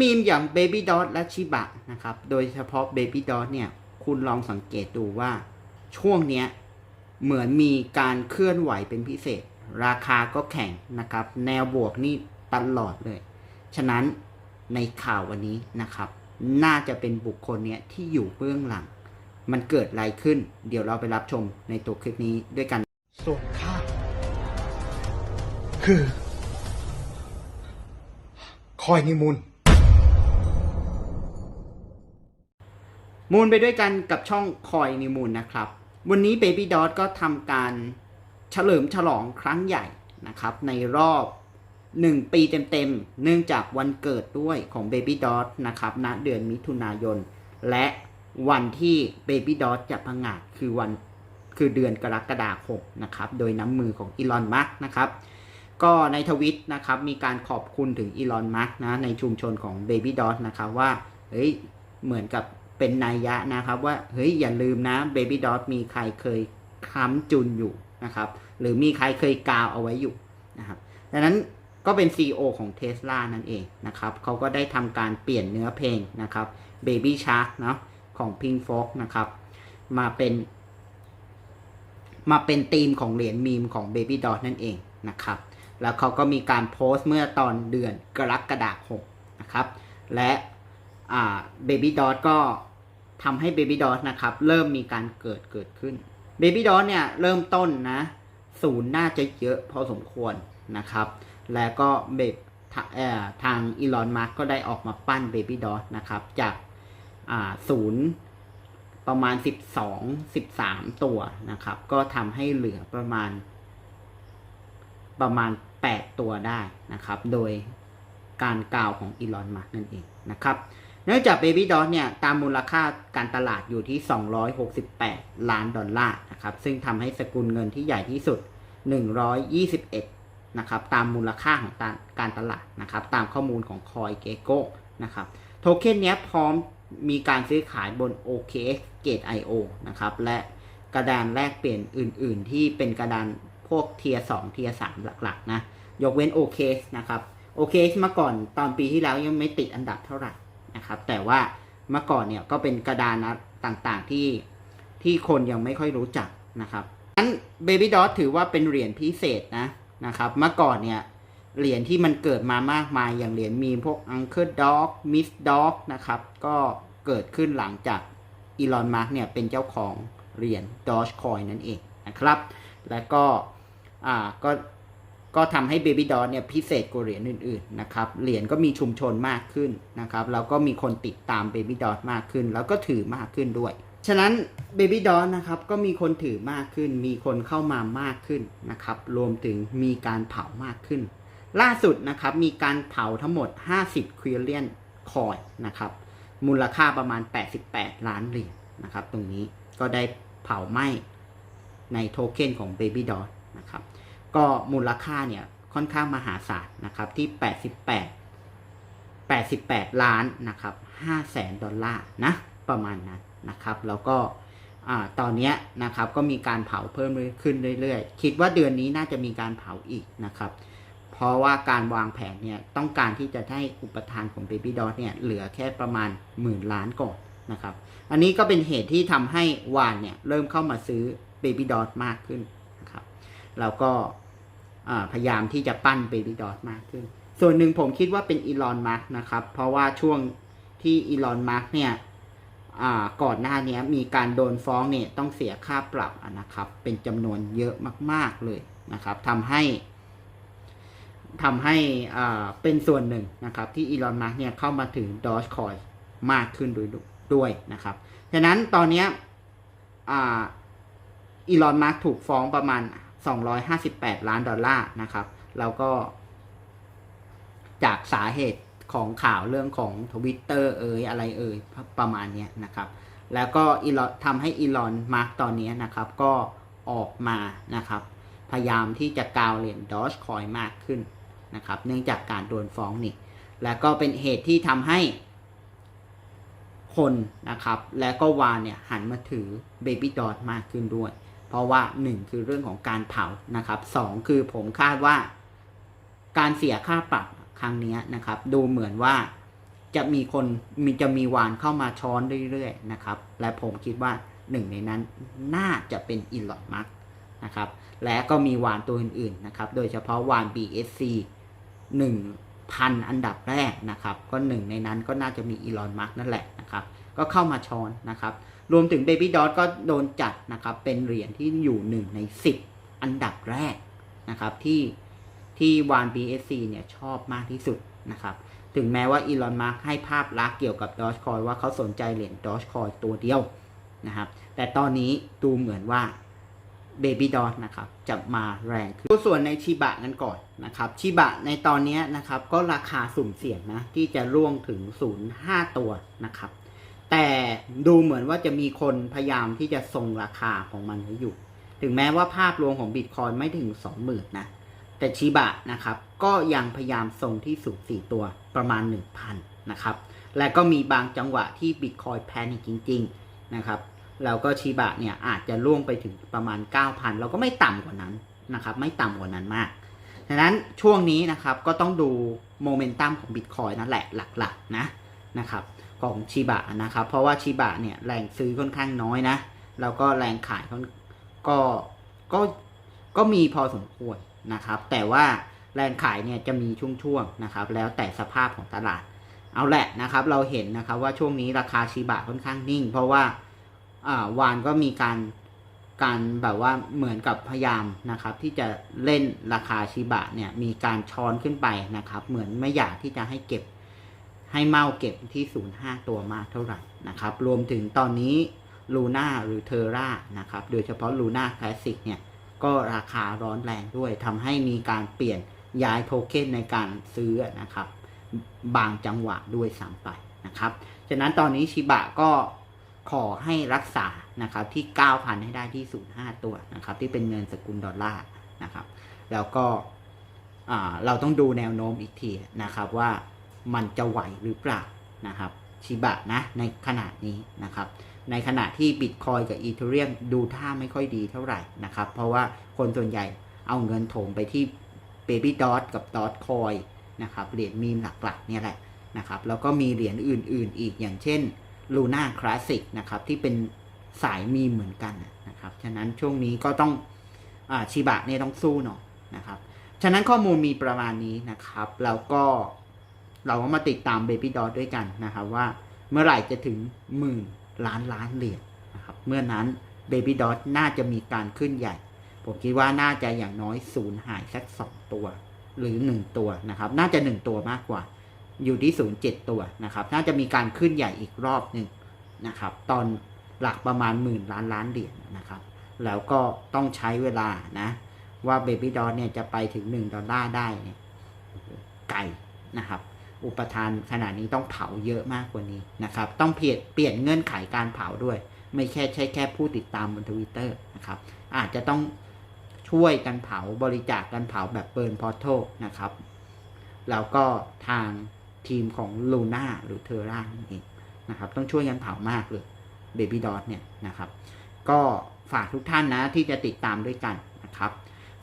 มีมอย่าง Baby Dot และชิบะนะครับ โดยเฉพาะ Baby Dot เนี่ย คุณลองสังเกตดูว่าช่วงเนี้ยเหมือนมีการเคลื่อนไหวเป็นพิเศษ ราคาก็แข็งนะครับ แนวบวกนี่ตลอดเลย ฉะนั้นในข่าววันนี้นะครับ น่าจะเป็นบุคคลเนี้ยที่อยู่เบื้องหลัง มันเกิดอะไรขึ้น เดี๋ยวเราไปรับชมในตัวคลิปนี้ด้วยกัน ส่วนข้าคือ คอยนิมุน มูลไปด้วยกันกับช่องคอยนิมูลนะครับ วันนี้ Baby Dot ก็ทำการเฉลิมฉลองครั้งใหญ่นะครับ ในรอบ 1 ปีเต็มๆ เนื่องจากวันเกิดด้วยของ Baby Dot นะครับณเดือนมิถุนายน และวันที่ Baby Dot จะพังงาดคือวันคือเดือนกรกฎาคมนะครับ โดยน้ำมือของอีลอนมัสนะครับก็ในทวิตนะครับมีการขอบคุณถึงอีลอนมัสนะในชุมชนของ Baby Dot นะครับว่าเฮ้ยเหมือนกับ เป็นนัยยะนะครับว่าเฮ้ยอย่าลืมนะ Baby Dot มีใครเคยค้ำจุนอยู่นะครับหรือมีใครเคยกาวเอาไว้อยู่นะครับดังนั้นก็เป็น CEO ของ Tesla นั่นเองนะครับเขาก็ได้ทำการเปลี่ยนเนื้อเพลงนะครับ Baby Shark เนาะของ Pink Fox นะครับมาเป็น มาเป็นธีมของเหรียญมีมของ Baby Dot นั่นเองนะครับแล้วเขาก็มีการโพสต์เมื่อตอนเดือนกรกฎาคมนะครับและ อ่า Baby Dot ก็ทำให้ Baby Dot นะครับ เริ่มมีการเกิดเกิดขึ้น Baby Dot เนี่ยเริ่มต้นนะศูนย์น่าจะเยอะพอสมควรนะครับ แล้วก็เบเอ่อทางอีลอนมาร์กก็ได้ออกมาปั้น Baby Dot นะครับ จากศูนย์ประมาณ 12 13 ตัวนะครับ ก็ทำให้เหลือประมาณ ประมาณ 8 ตัวได้นะครับ โดยการกล่าวของอีลอนมัสนั่นเองนะครับ เนื่องจาก Baby Dot เนี่ยตามมูลค่าการตลาดอยู่ที่ 268 ล้านดอลลาร์นะครับซึ่งทำให้สกุลเงินที่ใหญ่ที่สุด 121 นะครับตามมูลค่าของการตลาดนะครับตามข้อมูลของ Coin Gecko นะครับโทเค็นนี้พร้อมมีการซื้อขายบน OKX Gate IO นะครับและกระดานแลกเปลี่ยนอื่น ๆ ที่เป็นกระดานพวกเทียร์2เทียร์3หลัก ๆ นะ ยกเว้น OKX นะครับ OKX มื่อก่อนตอนปีที่แล้วยังไม่ติดอันดับเท่าไหร่ นะครับ แต่ว่าเมื่อก่อนเนี่ยก็เป็นกระดานต่างๆที่ที่คนยังไม่ค่อยรู้จักนะครับนั้น Baby Dot ถือว่าเป็นเหรียญพิเศษนะนะครับ เมื่อก่อนเนี่ยเหรียญที่มันเกิดมามากมายอย่างเหรียญมีพวก Uncle Dog Miss Dog นะครับ ก็เกิดขึ้นหลังจากอีลอนมาร์กเนี่ยเป็นเจ้าของเหรียญ Dogecoin นั่นเองนะครับ และก็อ่าก็ ก็ทำให้ Baby Dot เนี่ยพิเศษกว่าเหรียญอื่นๆนะครับเหรียญก็มีชุมชนมากขึ้นนะครับแล้วก็มีคนติดตาม Baby Dot มากขึ้น แล้วก็ถือมากขึ้นด้วย ฉะนั้น Baby Dot นะครับก็มีคนถือมากขึ้น มีคนเข้ามามากขึ้นนะครับรวมถึงมีการเผามากขึ้น ล่าสุดนะครับมีการเผาทั้งหมด 50ควิลเลียนคอยนะครับมูลค่าประมาณ 88 ล้านเหรียญนะครับตรงนี้ก็ได้เผาไหม้ในโทเค็นของ Baby Dot นะครับ ก็มูลค่าเนี่ยค่อนข้างมหาศาลนะครับที่ 88 88 ล้านนะครับ5แสนดอลลาร์นะประมาณนั้นนะครับแล้วก็อ่าตอนเนี้ยนะครับก็มีการเผาเพิ่มขึ้นเรื่อยๆ คิดว่าเดือนนี้น่าจะมีการเผาอีกนะครับ เพราะว่าการวางแผนเนี่ยต้องการที่จะให้อุปทานของ Baby Dot เนี่ยเหลือแค่ประมาณหมื่นล้านก่อนนะครับ อันนี้ก็เป็นเหตุที่ทำให้วานเนี่ยเริ่มเข้ามาซื้อ Baby Dot มากขึ้น นะครับแล้วก็พยายามที่จะปั้น Baby Dot มากขึ้น ส่วนหนึ่งผมคิดว่าเป็นอีลอนมาร์กนะครับ เพราะว่าช่วงที่อีลอนมาร์กเนี่ยก่อนหน้านี้มีการโดนฟ้องเนี่ยต้องเสียค่าปรับนะครับ เป็นจำนวนเยอะมาก ๆเลยนะครับทำให้ทำให้เป็นส่วนหนึ่งนะครับที่อีลอนมัสเนี่ยเข้ามาถึง Dogecoin มากขึ้นด้วยด้วยนะครับ ฉะนั้นตอนนี้อีลอนมัสถูกฟ้องประมาณ 258 ล้านดอลลาร์นะครับแล้วก็ จากสาเหตุของข่าวเรื่องของทวิตเตอร์เอ่ยอะไรเอ่ยประมาณนี้นะครับ แล้วก็อีลอนทำให้อีลอนมาร์กตอนนี้นะครับ ก็ออกมานะครับ พยายามที่จะกาวเหรียญ Dogecoin มากขึ้นนะครับ เนื่องจากการโดนฟ้องนี่ แล้วก็เป็นเหตุที่ทำให้คนนะครับ และก็วานเนี่ยหันมาถือ Baby Dot มากขึ้นด้วย เพราะว่า 1 คือเรื่องของการเผานะครับ 2 คือผมคาดว่าการเสียค่าปรับครั้งนี้นะครับ ดูเหมือนว่าจะมีคนมีจะมีวานเข้ามาช้อนเรื่อยๆนะครับ และผมคิดว่าหนึ่งในนั้นน่าจะเป็นอีลอนมัสนะครับ และก็มีวานตัวอื่นๆนะครับ โดยเฉพาะวาน BSC 1,000 อันดับแรกนะครับ ก็หนึ่งในนั้นก็น่าจะมีอีลอนมัสนั่นแหละนะครับ ก็เข้ามาช้อนนะครับ รวมถึง Baby Dot ก็โดนจัดนะครับเป็นเหรียญที่อยู่หนึ่งใน 10 อันดับแรกนะครับที่ที่วาน BSC เนี่ยชอบมากที่สุดนะครับถึงแม้ว่าอีลอนมาร์กให้ภาพลักษณ์เกี่ยวกับดอ g คอยว่าเขาสนใจเหรียญดอ g คอยตัวเดียวนะครับแต่ตอนนี้ดูเหมือนว่า Baby d o นะครับจะมาแรงขึ้นส่วนในชิบะกันก่อนนะครับชิบะในตอนนี้นะครับก็ราคาสุ่มเสี่ยงนะที่จะร่วงถึง 0.5 ตัวนะครับ แต่ดูเหมือนว่าจะมีคนพยายามที่จะทรงราคาของมันไว้อยู่ ถึงแม้ว่าภาพรวมของบิตคอยไม่ถึง 20,000นะแต่ชิบะนะครับก็ยังพยายามทรงที่สูง4ตัวประมาณ 1,000นะครับและก็มีบางจังหวะที่บิตคอยแพนิคจริงๆนะครับแล้วก็ชิบะเนี่ยอาจจะล่วงไปถึงประมาณ 9,000แล้วก็ไม่ต่ำกว่านั้นนะครับไม่ต่ำกว่านั้นมากฉะนั้นช่วงนี้นะครับก็ต้องดูโมเมนตัมของบิตคอยนั่นแหละหลักๆนะนะครับ ของชิบะนะครับ เพราะว่าชิบะเนี่ยแรงซื้อค่อนข้างน้อยนะ แล้วก็แรงขายค่อนก็ก็ก็มีพอสมควรนะครับ แต่ว่าแรงขายเนี่ยจะมีช่วงๆนะครับ แล้วแต่สภาพของตลาด เอาแหละนะครับ เราเห็นนะครับว่าช่วงนี้ราคาชิบะค่อนข้างนิ่ง เพราะว่าอ่าวานก็มีการการแบบว่าเหมือนกับพยายามนะครับ ที่จะเล่นราคาชิบะเนี่ยมีการช้อนขึ้นไปนะครับ เหมือนไม่อยากที่จะให้เก็บ ให้เมาเก็บที่ 0.5 ตัวมากเท่าไหร่นะครับ รวมถึงตอนนี้ลูน่าหรือเทอร่านะครับ โดยเฉพาะลูน่าคลาสสิกเนี่ย ก็ราคาร้อนแรงด้วยทำให้มีการเปลี่ยนย้ายโทเค็นในการซื้อนะครับ บางจังหวะด้วยซ้ำไปนะครับ ฉะนั้นตอนนี้ชิบะก็ขอให้รักษานะครับที่ 9,000 ให้ได้ที่ 05 ตัวนะครับ ที่เป็นเงินสกุลดอลลาร์นะครับ แล้วก็เราต้องดูแนวโน้มอีกทีนะครับว่า มันจะไหวหรือเปล่านะครับชิบะนะในขนาดนี้นะครับในขณะที่บิตคอยกับอีเทเรียมดูท่าไม่ค่อยดีเท่าไหร่นะครับเพราะว่าคนส่วนใหญ่เอาเงินโถมไปที่ Baby Dot กับ Dot Coin นะครับเหรียญมีมหลักๆเนี่ยแหละนะครับแล้วก็มีเหรียญอื่นๆ อีกอย่างเช่น Luna Classic นะครับที่เป็นสายมีมเหมือนกันนะครับฉะนั้นช่วงนี้ก็ต้องอชิบะเนี่ยต้องสู้หน่อยนะครับฉะนั้นข้อมูลมีประมาณนี้นะครับแล้วก็ เราก็มาติดตาม Baby Dot ด้วยกันนะครับว่าเมื่อไหร่จะถึงหมื่นล้านล้านเหรียญนะครับเมื่อนั้น Baby Dot น่าจะมีการขึ้นใหญ่ ผมคิดว่าน่าจะอย่างน้อยศูนย์หายสักสองตัวหรือหนึ่งตัวนะครับ น่าจะหนึ่งตัวมากกว่า อยู่ที่ศูนย์เจ็ดตัวนะครับ น่าจะมีการขึ้นใหญ่อีกรอบหนึ่งนะครับ ตอนหลักประมาณหมื่นล้านล้านเหรียญนะครับ แล้วก็ต้องใช้เวลานะ ว่า Baby Dot เนี่ยจะไปถึง 1 ดอลลาร์ได้เนี่ยไกลนะครับ อุปทานขนาดนี้ต้องเผาเยอะมากกว่านี้นะครับ ต้องเปลี่ยนเปลี่ยนเงื่อนไขการเผาด้วย ไม่แค่ใช่แค่ผู้ติดตามบนทวิตเตอร์นะครับ อาจจะต้องช่วยกันเผาบริจาคกันเผาแบบเบิร์นพอร์ทนะครับ แล้วก็ทางทีมของลูน่าหรือเทอร่านั่นเองนะครับ ต้องช่วยกันเผามากเลยเบบี้ดอ t เนี่ยนะครับ ก็ฝากทุกท่านนะที่จะติดตามด้วยกันนะครับ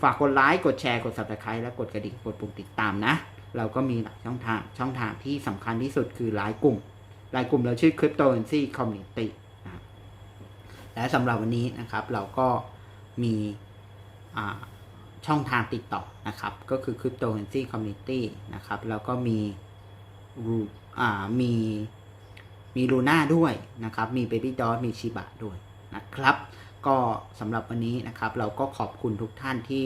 ฝากกดไลค์กดแชร์กด subscribe และกดกระดิ่งกดปุ่มติดตามนะ เราก็มีหลายช่องทาง ช่องทางที่สำคัญที่สุดคือไลน์กลุ่มไลน์กลุ่มเราชื่อ Cryptocurrency Community นะและสำหรับวันนี้นะครับเราก็มีช่องทางติดต่อนะครับ ก็คือ Cryptocurrency Community นะครับ แล้วก็มีมีมีลูน่าด้วยนะครับ มี Baby Dot มีชิบะด้วยนะครับ ก็สำหรับวันนี้นะครับ เราก็ขอบคุณทุกท่านที่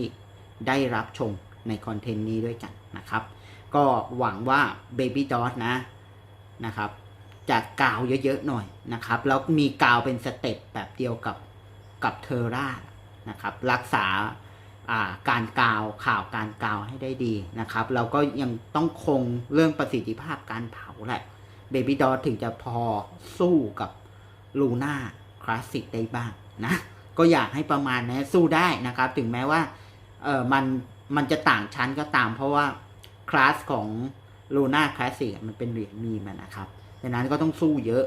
ได้รับชมในคอนเทนต์นี้ด้วยกันนะครับ ก็หวังว่า Baby Dot นะนะครับจะกาวเยอะๆหน่อยนะครับ แล้วมีกาวเป็นสเต็ปแบบเดียวกับกับเทอร่านะครับ รักษาาการกาวข่าวการกาวให้ได้ดีนะครับ เราก็ยังต้องคงเรื่องประสิทธิภาพการเผาแหละ Baby Dot ถึงจะพอสู้กับลูน่าคลาสสิกได้บ้างนะก็อยากให้ประมาณนี้สู้ได้นะครับ ถึงแม้ว่าเออมันมันจะต่างชั้นก็ตามเพราะว่า คลาสของลูน่าคลาสสิกมันเป็นเหรียญมีมันนะครับดังนั้นก็ต้องสู้เยอะ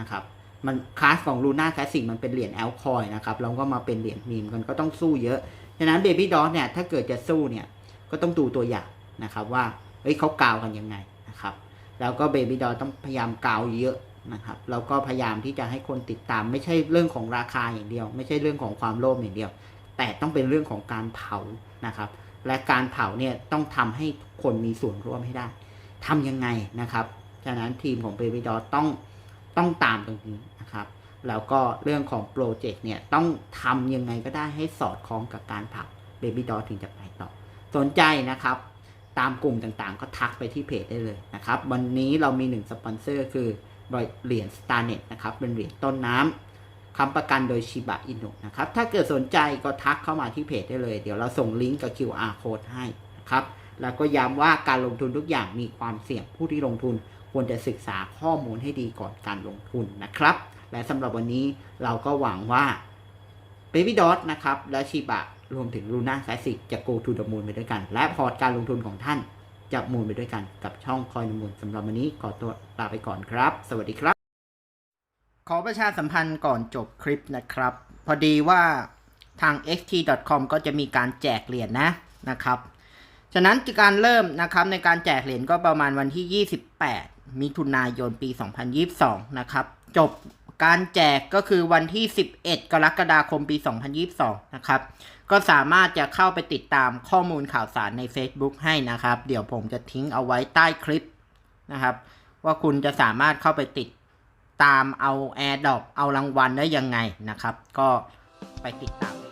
นะครับ มันคลาสของลูน่าคลาสสิกมันเป็นเหรียญแอลคอยนะครับเราก็มาเป็นเหรียญมีมกันก็ต้องสู้เยอะฉะนั้นเบบี้ดอ t เนี่ยถ้าเกิดจะสู้เนี่ยก็ต้องดูตัวอย่างนะครับว่าเฮ้ยเขากาวกันยังไงนะครับแล้วก็เบบี้ดอต้องพยายามกาวเยอะนะครับแล้วก็พยายามที่จะให้คนติดตาม ไม่ใช่เรื่องของราคาอย่างเดียว ไม่ใช่เรื่องของความโลภอย่างเดียว แต่ต้องเป็นเรื่องของการเผานะครับ และการเผาเนี่ยต้องทำให้ทุกคนมีส่วนร่วมให้ได้ทำยังไงนะครับฉะนั้นทีมของเบบี้ดอต้องต้องตามตรงนี้นะครับแล้วก็เรื่องของโปรเจกต์เนี่ยต้องทำยังไงก็ได้ให้สอดคล้องกับการเผาเบบี้ดอถึงจะไปต่อ สนใจนะครับ ตามกลุ่มต่างๆ ก็ทักไปที่เพจได้เลยนะครับ วันนี้เรามีหนึ่งสปอนเซอร์คือเหรียญ StarNet นะครับ เป็นเหรียญต้นน้ำ ค้ำประกันโดยชิบะอินุนะครับ ถ้าเกิดสนใจก็ทักเข้ามาที่เพจได้เลย เดี๋ยวเราส่งลิงก์กับ QR code ให้นะครับ แล้วก็ย้ำว่าการลงทุนทุกอย่างมีความเสี่ยงผู้ที่ลงทุนควรจะศึกษาข้อมูลให้ดีก่อนการลงทุนนะครับ และสำหรับวันนี้เราก็หวังว่า Baby Dot นะครับและชิบะรวมถึง Luna c l a s s i c จะ go to the moon ไปด้วยกัน และพอร์ตการลงทุนของท่านจะมูลไปด้วยกันกับช่องคอยนมูลสำหรับวันนี้ขอตัวลาไปก่อนครับ สวัสดีครับ ขอประชาสัมพันธ์ก่อนจบคลิปนะครับ พอดีว่าทาง xt.com ก็จะมีการแจกเหรียญนะนะครับ ฉะนั้นการเริ่มนะครับในการแจกเหรียญก็ประมาณวันที่ 28 มิถุนายนปี 2022 นะครับ จบการแจกก็คือวันที่ 11 กรกฎาคมปี 2022 นะครับ ก็สามารถจะเข้าไปติดตามข้อมูลข่าวสารใน Facebook ให้นะครับ เดี๋ยวผมจะทิ้งเอาไว้ใต้คลิปนะครับ ว่าคุณจะสามารถเข้าไปติด ตามเอาแอร์ดอกเอารางวัลได้ยังไงนะครับ ก็ไปติดตาม